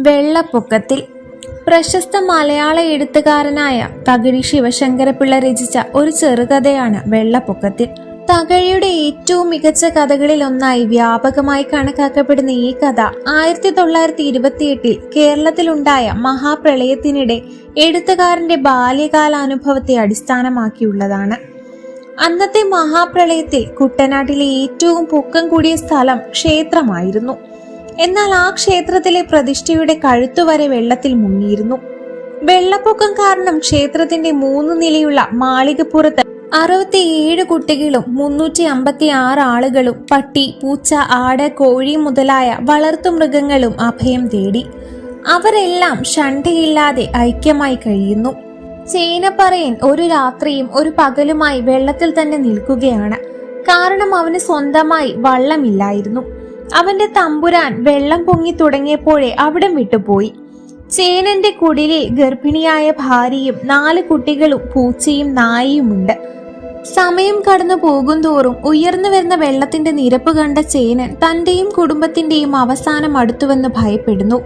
വെള്ളപ്പൊക്കത്തിൽ പ്രശസ്ത മലയാള എഴുത്തുകാരനായ തകഴി ശിവശങ്കരപിള്ള രചിച്ച ഒരു ചെറുകഥയാണ് വെള്ളപ്പൊക്കത്തിൽ. തകഴിയുടെ ഏറ്റവും മികച്ച കഥകളിൽ ഒന്നായി വ്യാപകമായി കണക്കാക്കപ്പെടുന്ന ഈ കഥ ആയിരത്തി തൊള്ളായിരത്തി ഇരുപത്തിയെട്ടിൽ കേരളത്തിലുണ്ടായ മഹാപ്രളയത്തിനിടെ എഴുത്തുകാരന്റെ ബാല്യകാലാനുഭവത്തെ അടിസ്ഥാനമാക്കിയുള്ളതാണ്. അന്നത്തെ മഹാപ്രളയത്തിൽ കുട്ടനാട്ടിലെ ഏറ്റവും പൊക്കം കൂടിയ സ്ഥലം ക്ഷേത്രമായിരുന്നു. എന്നാൽ ആ ക്ഷേത്രത്തിലെ പ്രതിഷ്ഠയുടെ കഴുത്തുവരെ വെള്ളത്തിൽ മുങ്ങിയിരുന്നു. വെള്ളപ്പൊക്കം കാരണം ക്ഷേത്രത്തിന്റെ മൂന്ന് നിലയുള്ള മാളികപ്പുറത്ത് അറുപത്തിയേഴ് കുട്ടികളും മുന്നൂറ്റി അമ്പത്തി ആറ് ആളുകളും പട്ടി പൂച്ച ആട് കോഴി മുതലായ വളർത്തു മൃഗങ്ങളും അഭയം തേടി. അവരെല്ലാം ഷണ്ടയില്ലാതെ ഐക്യമായി കഴിയുന്നു. ചേനപ്പറയൻ ഒരു രാത്രിയും ഒരു പകലുമായി വെള്ളത്തിൽ തന്നെ നിൽക്കുകയാണ്. കാരണം അവന് സ്വന്തമായി വള്ളമില്ലായിരുന്നു. അവന്റെ തമ്പുരാൻ വെള്ളം പൊങ്ങി തുടങ്ങിയപ്പോഴേ അവിടം വിട്ടുപോയി. ചേനന്റെ കുടിലിൽ ഗർഭിണിയായ ഭാര്യയും നാല് കുട്ടികളും പൂച്ചയും നായയുമുണ്ട്. സമയം കടന്നു പോകുന്തോറും ഉയർന്നു വരുന്ന വെള്ളത്തിന്റെ നിരപ്പ് കണ്ട ചേനൻ തന്റെയും കുടുംബത്തിന്റെയും അവസാനം അടുത്തുവെന്ന് ഭയപ്പെടുന്നു.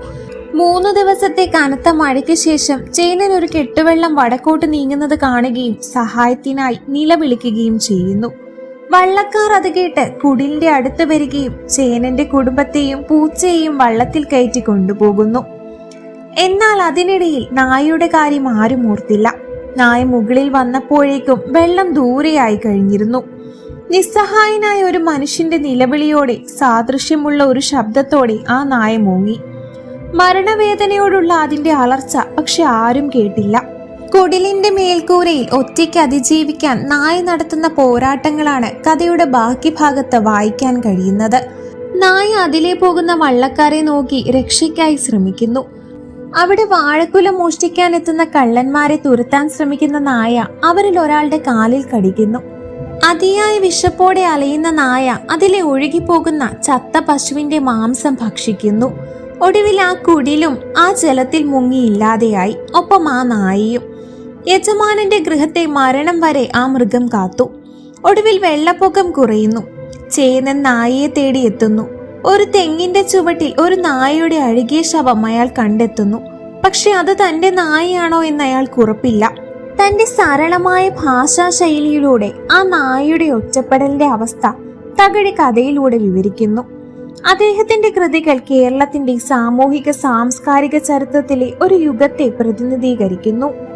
മൂന്ന് ദിവസത്തെ കനത്ത മഴയ്ക്ക് ശേഷം ചേനൻ ഒരു കെട്ടുവെള്ളം വടക്കോട്ട് നീങ്ങുന്നത് കാണുകയും സഹായത്തിനായി നിലവിളിക്കുകയും ചെയ്യുന്നു. വള്ളക്കാർ അത് കേട്ട് കുടിലിന്റെ അടുത്ത് വരികയും ചേനന്റെ കുടുംബത്തെയും പൂച്ചയെയും വള്ളത്തിൽ കയറ്റി കൊണ്ടുപോകുന്നു. എന്നാൽ അതിനിടയിൽ നായയുടെ കാര്യം ആരും ഓർത്തില്ല. നായ മുകളിൽ വന്നപ്പോഴേക്കും വെള്ളം ദൂരെയായി കഴിഞ്ഞിരുന്നു. നിസ്സഹായനായ ഒരു മനുഷ്യന്റെ നിലവിളിയോടെ സാദൃശ്യമുള്ള ഒരു ശബ്ദത്തോടെ ആ നായ മൂങ്ങി. മരണവേദനയോടുള്ള അതിന്റെ അലർച്ച പക്ഷെ ആരും കേട്ടില്ല. കുടിലിന്റെ മേൽക്കൂരയിൽ ഒറ്റയ്ക്ക് അതിജീവിക്കാൻ നായ നടത്തുന്ന പോരാട്ടങ്ങളാണ് കഥയുടെ ബാക്കി ഭാഗത്ത് വായിക്കാൻ കഴിയുന്നത്. നായ അതിലെ പോകുന്ന വള്ളക്കാരെ നോക്കി രക്ഷയ്ക്കായി ശ്രമിക്കുന്നു. അവിടെ വാഴക്കുല മോഷ്ടിക്കാൻ എത്തുന്ന കള്ളന്മാരെ തുരത്താൻ ശ്രമിക്കുന്ന നായ അവരിൽ ഒരാളുടെ കാലിൽ കടിക്കുന്നു. അതിയായ വിശപ്പോടെ അലയുന്ന നായ അതിലെ ഒഴുകിപ്പോകുന്ന ചത്ത പശുവിന്റെ മാംസം ഭക്ഷിക്കുന്നു. ഒടുവിൽ ആ കുടിലും ആ ജലത്തിൽ മുങ്ങിയില്ലാതെയായി. ഒപ്പം ആ നായയും യജമാനന്റെ ഗൃഹത്തെ മരണം വരെ ആ മൃഗം കാത്തു. ഒടുവിൽ വെള്ളപ്പൊക്കം കുറയുന്നു. ചേനൻ നായയെ തേടി എത്തുന്നു. ഒരു തെങ്ങിന്റെ ചുവട്ടിൽ ഒരു നായയുടെ അഴുകിയ ശവം അയാൾ കണ്ടെത്തുന്നു. പക്ഷെ അത് തന്റെ നായയാണോ എന്ന് അയാൾക്ക് ഉറപ്പില്ല. തന്റെ സരളമായ ഭാഷാ ശൈലിയിലൂടെ ആ നായയുടെ ഒറ്റപ്പെടലിന്റെ അവസ്ഥ തകഴി കഥയിലൂടെ വിവരിക്കുന്നു. അദ്ദേഹത്തിന്റെ കൃതികൾ കേരളത്തിന്റെ സാമൂഹിക സാംസ്കാരിക ചരിത്രത്തിലെ ഒരു യുഗത്തെ പ്രതിനിധീകരിക്കുന്നു.